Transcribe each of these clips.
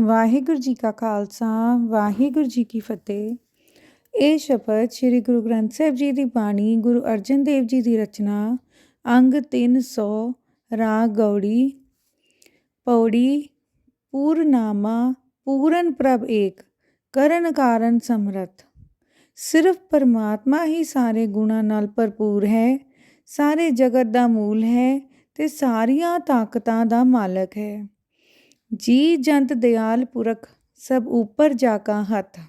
ਵਾਹਿਗੁਰੂ ਜੀ ਕਾ ਖਾਲਸਾ, ਵਾਹਿਗੁਰੂ ਜੀ ਕੀ ਫਤਿਹ। ਇਹ ਸ਼ਬਦ ਸ੍ਰੀ ਗੁਰੂ ਗ੍ਰੰਥ ਸਾਹਿਬ ਜੀ ਦੀ ਬਾਣੀ, ਗੁਰੂ ਅਰਜਨ ਦੇਵ ਜੀ ਦੀ ਰਚਨਾ, ਅੰਗ 300 ਰਾਗ ਗੌੜੀ, ਪੌੜੀ, ਪੂਰਨਾਮਾ, ਪੂਰਨ ਪ੍ਰਭ ਏਕ, ਕਰਨ ਕਾਰਨ ਸਮਰਥ। ਸਿਰਫ ਪਰਮਾਤਮਾ ਹੀ ਸਾਰੇ ਗੁਣਾਂ ਨਾਲ ਭਰਪੂਰ ਹੈ, ਸਾਰੇ ਜਗਤ ਦਾ ਮੂਲ ਹੈ ਤੇ ਸਾਰੀਆਂ ਤਾਕਤਾਂ ਦਾ ਮਾਲਕ ਹੈ। ਜੀ ਜੰਤ, ਦਿਆਲ, ਪੁਰਖ, ਸਭ ਉੱਪਰ ਜਾ ਕਾ ਹੱਥ।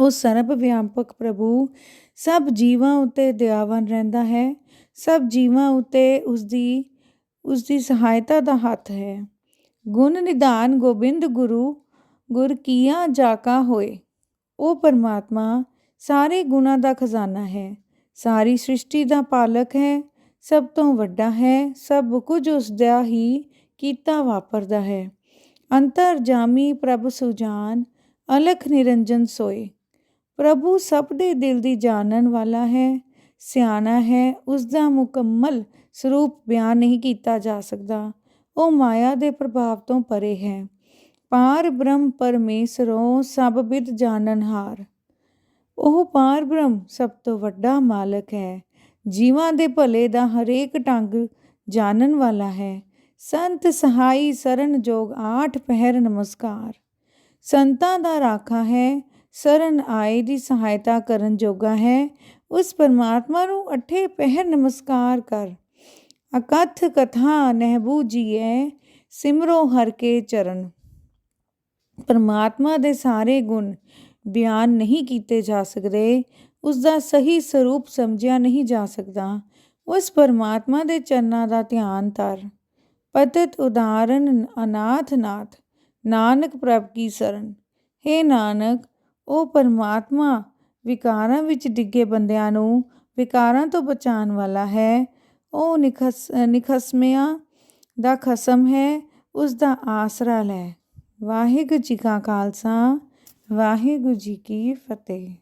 ਉਹ ਸਰਬ ਵਿਆਪਕ ਪ੍ਰਭੂ, ਸਭ ਜੀਵਾਂ ਉਤੇ ਦਇਆਵਾਨ ਰਹਿੰਦਾ ਹੈ। ਸਭ ਜੀਵਾਂ ਉਤੇ ਉਸਦੀ ਉਸਦੀ ਸਹਾਇਤਾ ਦਾ ਹੱਥ ਹੈ। ਗੁਣ ਨਿਧਾਨ ਗੋਬਿੰਦ ਗੁਰੂ, ਗੁਰ ਕੀਆ ਜਾਕਾ ਹੋਏ। ਉਹ ਪਰਮਾਤਮਾ ਸਾਰੇ ਗੁਣਾਂ ਦਾ ਖਜ਼ਾਨਾ ਹੈ। ਸਾਰੀ ਸ੍ਰਿਸ਼ਟੀ ਦਾ ਪਾਲਕ ਹੈ। ਸਭ ਤੋਂ ਵੱਡਾ ਹੈ। ਸਭ ਕੁਝ ਉਸ ਦਾ ਹੀ ਕੀਤਾ ਵਾਪਰਦਾ ਹੈ। ਅੰਤਰ ਜਾਮੀ ਪ੍ਰਭ ਸੁਜਾਨ, ਅਲਖ ਨਿਰੰਜਨ ਸੋਏ। ਪ੍ਰਭੂ ਸਭ ਦੇ ਦਿਲ ਦੀ ਜਾਣਨ ਵਾਲਾ ਹੈ, ਸਿਆਣਾ ਹੈ ਉਸ ਦਾ ਮੁਕੰਮਲ ਸਰੂਪ ਬਿਆਨ ਨਹੀਂ ਕੀਤਾ ਜਾ ਸਕਦਾ। ਉਹ ਮਾਇਆ ਦੇ ਪ੍ਰਭਾਵ ਤੋਂ ਪਰੇ ਹੈ। ਪਾਰ ਬ੍ਰਹਮ ਪਰਮੇਸ਼ਰੋਂ ਸਭ ਬਿਦ ਜਾਣਨਹਾਰ ਉਹ ਪਾਰ ਬ੍ਰਹਮ ਸਭ ਤੋਂ ਵੱਡਾ ਮਾਲਕ ਹੈ। ਜੀਵਾਂ ਦੇ ਭਲੇ ਦਾ ਹਰੇਕ ਢੰਗ ਜਾਣਨ ਵਾਲਾ ਹੈ। ਸੰਤ ਸਹਾਈ ਸਰਨ ਜੋਗ ਆਠ ਪਹਿਰ ਨਮਸਕਾਰ। ਸੰਤਾਂ ਦਾ ਰਾਖਾ ਹੈ, ਸਰਨ ਆਏ ਦੀ ਸਹਾਇਤਾ ਕਰਨ ਜੋਗਾ ਹੈ। ਉਸ ਪਰਮਾਤਮਾ ਨੂੰ ਅਠੇ ਪਹਿਰ ਨਮਸਕਾਰ ਕਰ। ਅਕਥ ਕਥਾ ਨਹਿਬੂ ਜੀਏ ਸਿਮਰੋ ਹਰ ਕੇ ਚਰਨ। ਪਰਮਾਤਮਾ ਦੇ ਸਾਰੇ ਗੁਣ ਬਿਆਨ ਨਹੀਂ ਕੀਤੇ ਜਾ ਸਕਦੇ। ਉਸ ਦਾ ਸਹੀ ਸਰੂਪ ਸਮਝਿਆ ਨਹੀਂ ਜਾ ਸਕਦਾ। ਉਸ ਪਰਮਾਤਮਾ ਦੇ ਚਰਨਾਂ ਦਾ ਧਿਆਨ ਧਰ। ਪਤਿਤ ਉਦਾਹਰਨ ਅਨਾਥ ਨਾਥ, ਨਾਨਕ ਪ੍ਰਭ ਕੀ ਸਰਨ। ਹੈ ਨਾਨਕ, ਉਹ ਪਰਮਾਤਮਾ ਵਿਕਾਰਾਂ ਵਿੱਚ ਡਿੱਗੇ ਬੰਦਿਆਂ ਨੂੰ ਵਿਕਾਰਾਂ ਤੋਂ ਬਚਾਉਣ ਵਾਲਾ ਹੈ। ਉਹ ਨਿਖਸ, ਨਿਖਸਮਿਆਂ ਦਾ ਖਸਮ ਹੈ, ਉਸ ਦਾ ਆਸਰਾ ਲੈ। ਵਾਹਿਗੁਰੂ ਜੀ ਕਾ ਖਾਲਸਾ, ਵਾਹਿਗੁਰੂ ਜੀ ਕੀ ਫਤਿਹ।